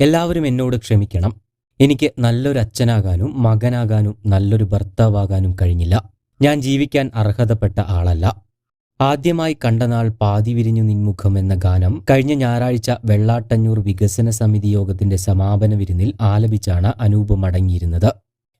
എല്ലാവരും എന്നോട് ക്ഷമിക്കണം. എനിക്ക് നല്ലൊരു അച്ഛനാകാനും മകനാകാനും നല്ലൊരു ഭർത്താവാകാനും കഴിഞ്ഞില്ല. ഞാൻ ജീവിക്കാൻ അർഹതപ്പെട്ട ആളല്ല. ആദ്യമായി കണ്ട നാൾ പാതി വിരിഞ്ഞു നിൻമുഖം എന്ന ഗാനം കഴിഞ്ഞ ഞായറാഴ്ച വെള്ളാട്ടഞ്ഞൂർ വികസന സമിതി യോഗത്തിന്റെ സമാപന വിരുന്നിൽ ആലപിച്ചാണ് അനൂപ് മടങ്ങിയിരുന്നത്.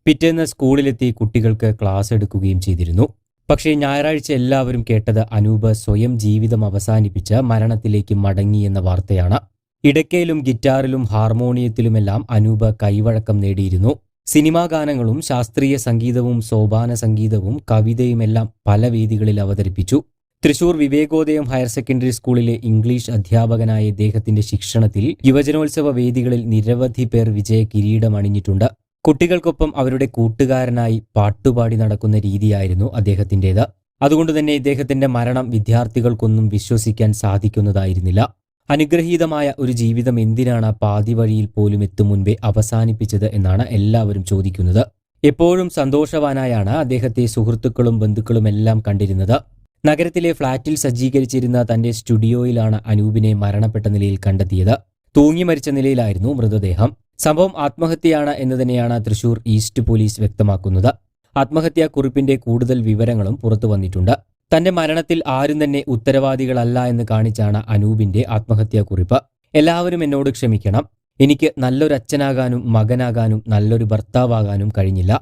പിറ്റേന്ന് സ്കൂളിലെത്തി കുട്ടികൾക്ക് ക്ലാസ് എടുക്കുകയും ചെയ്തിരുന്നു. പക്ഷേ ഞായറാഴ്ച എല്ലാവരും കേട്ടത് അനൂപ് സ്വയം ജീവിതം അവസാനിപ്പിച്ച് മരണത്തിലേക്ക് മടങ്ങി എന്ന വാർത്തയാണ്. ഇടയ്ക്കയിലും ഗിറ്റാറിലും ഹാർമോണിയത്തിലുമെല്ലാം അനൂപ കൈവഴക്കം നേടിയിരുന്നു. സിനിമാ ഗാനങ്ങളും ശാസ്ത്രീയ സംഗീതവും സോപാന സംഗീതവും കവിതയുമെല്ലാം പല വേദികളിൽ അവതരിപ്പിച്ചു. തൃശൂർ വിവേകോദയം ഹയർ സെക്കൻഡറി സ്കൂളിലെ ഇംഗ്ലീഷ് അധ്യാപകനായ ഇദ്ദേഹത്തിന്റെ ശിക്ഷണത്തിൽ യുവജനോത്സവ വേദികളിൽ നിരവധി പേർ വിജയ കിരീടമണിഞ്ഞിട്ടുണ്ട് കുട്ടികൾക്കൊപ്പം അവരുടെ കൂട്ടുകാരനായി പാട്ടുപാടി നടക്കുന്ന രീതിയായിരുന്നു അദ്ദേഹത്തിന്റേത് അതുകൊണ്ട് തന്നെ ഇദ്ദേഹത്തിന്റെ മരണം വിദ്യാർത്ഥികൾക്കൊന്നും വിശ്വസിക്കാൻ സാധിക്കുന്നതായിരുന്നില്ല. അനുഗ്രഹീതമായ ഒരു ജീവിതം എന്തിനാണ് പാതി വഴിയിൽ പോലും എത്തും മുൻപേ അവസാനിപ്പിച്ചത് എന്നാണ് എല്ലാവരും ചോദിക്കുന്നത്. എപ്പോഴും സന്തോഷവാനായാണ് അദ്ദേഹത്തെ സുഹൃത്തുക്കളും ബന്ധുക്കളും എല്ലാം കണ്ടിരുന്നത്. നഗരത്തിലെ ഫ്ളാറ്റിൽ സജ്ജീകരിച്ചിരുന്ന തന്റെ സ്റ്റുഡിയോയിലാണ് അനൂപിനെ മരണപ്പെട്ട നിലയിൽ കണ്ടെത്തിയത്. തൂങ്ങി മരിച്ച നിലയിലായിരുന്നു മൃതദേഹം. സംഭവം ആത്മഹത്യയാണ് എന്ന് തന്നെയാണ് തൃശൂർ ഈസ്റ്റ് പോലീസ് വ്യക്തമാക്കുന്നത്. ആത്മഹത്യാ കുറിപ്പിന്റെ കൂടുതൽ വിവരങ്ങളും പുറത്തു വന്നിട്ടുണ്ട്. തന്റെ മരണത്തിൽ ആരും തന്നെ ഉത്തരവാദികളല്ല എന്ന് കാണിച്ചാണ് അനൂപിന്റെ ആത്മഹത്യാ കുറിപ്പ് എല്ലാവരും എന്നോട് ക്ഷമിക്കണം. എനിക്ക് നല്ലൊരച്ഛനാകാനും മകനാകാനും നല്ലൊരു ഭർത്താവാകാനും കഴിഞ്ഞില്ല.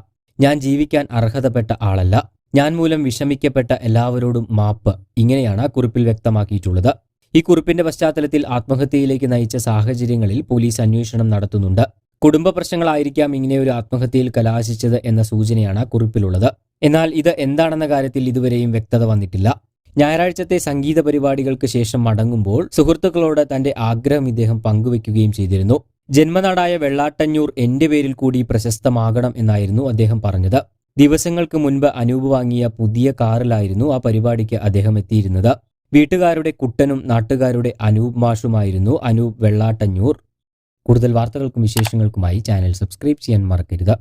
ഞാൻ ജീവിക്കാൻ അർഹതപ്പെട്ട ആളല്ല. ഞാൻ മൂലം വിഷമിക്കപ്പെട്ട എല്ലാവരോടും മാപ്പ് ഇങ്ങനെയാണ് കുറിപ്പിൽ വ്യക്തമാക്കിയിട്ടുള്ളത്. ഈ കുറിപ്പിന്റെ പശ്ചാത്തലത്തിൽ ആത്മഹത്യയിലേക്ക് നയിച്ച സാഹചര്യങ്ങളിൽ പോലീസ് അന്വേഷണം നടത്തുന്നുണ്ട്. കുടുംബ പ്രശ്നങ്ങളായിരിക്കാം ഇങ്ങനെ ഒരു ആത്മഹത്യയിൽ കലാശിച്ചത് എന്ന സൂചനയാണ് കുറിപ്പിലുള്ളത്. എന്നാൽ ഇത് എന്താണെന്ന കാര്യത്തിൽ ഇതുവരെയും വ്യക്തത വന്നിട്ടില്ല. ഞായറാഴ്ചത്തെ സംഗീത പരിപാടികൾക്ക് ശേഷം മടങ്ങുമ്പോൾ സുഹൃത്തുക്കളോട് തന്റെ ആഗ്രഹം ഇദ്ദേഹം പങ്കുവെക്കുകയും ചെയ്തിരുന്നു. ജന്മനാടായ വെള്ളാട്ടഞ്ഞൂർ എന്റെ പേരിൽ കൂടി പ്രശസ്തമാകണം എന്നായിരുന്നു അദ്ദേഹം പറഞ്ഞത്. ദിവസങ്ങൾക്ക് മുൻപ് അനൂപ് വാങ്ങിയ പുതിയ കാറിലായിരുന്നു ആ പരിപാടിക്ക് അദ്ദേഹം എത്തിയിരുന്നത്. വീട്ടുകാരുടെ കുട്ടനും നാട്ടുകാരുടെ അനൂപ് മാഷുമായിരുന്നു അനൂപ് വെള്ളാട്ടഞ്ഞൂർ. കൂടുതൽ വാർത്തകൾക്കും വിശേഷങ്ങൾക്കുമായി ചാനൽ സബ്സ്ക്രൈബ് ചെയ്യാൻ മറക്കരുത്.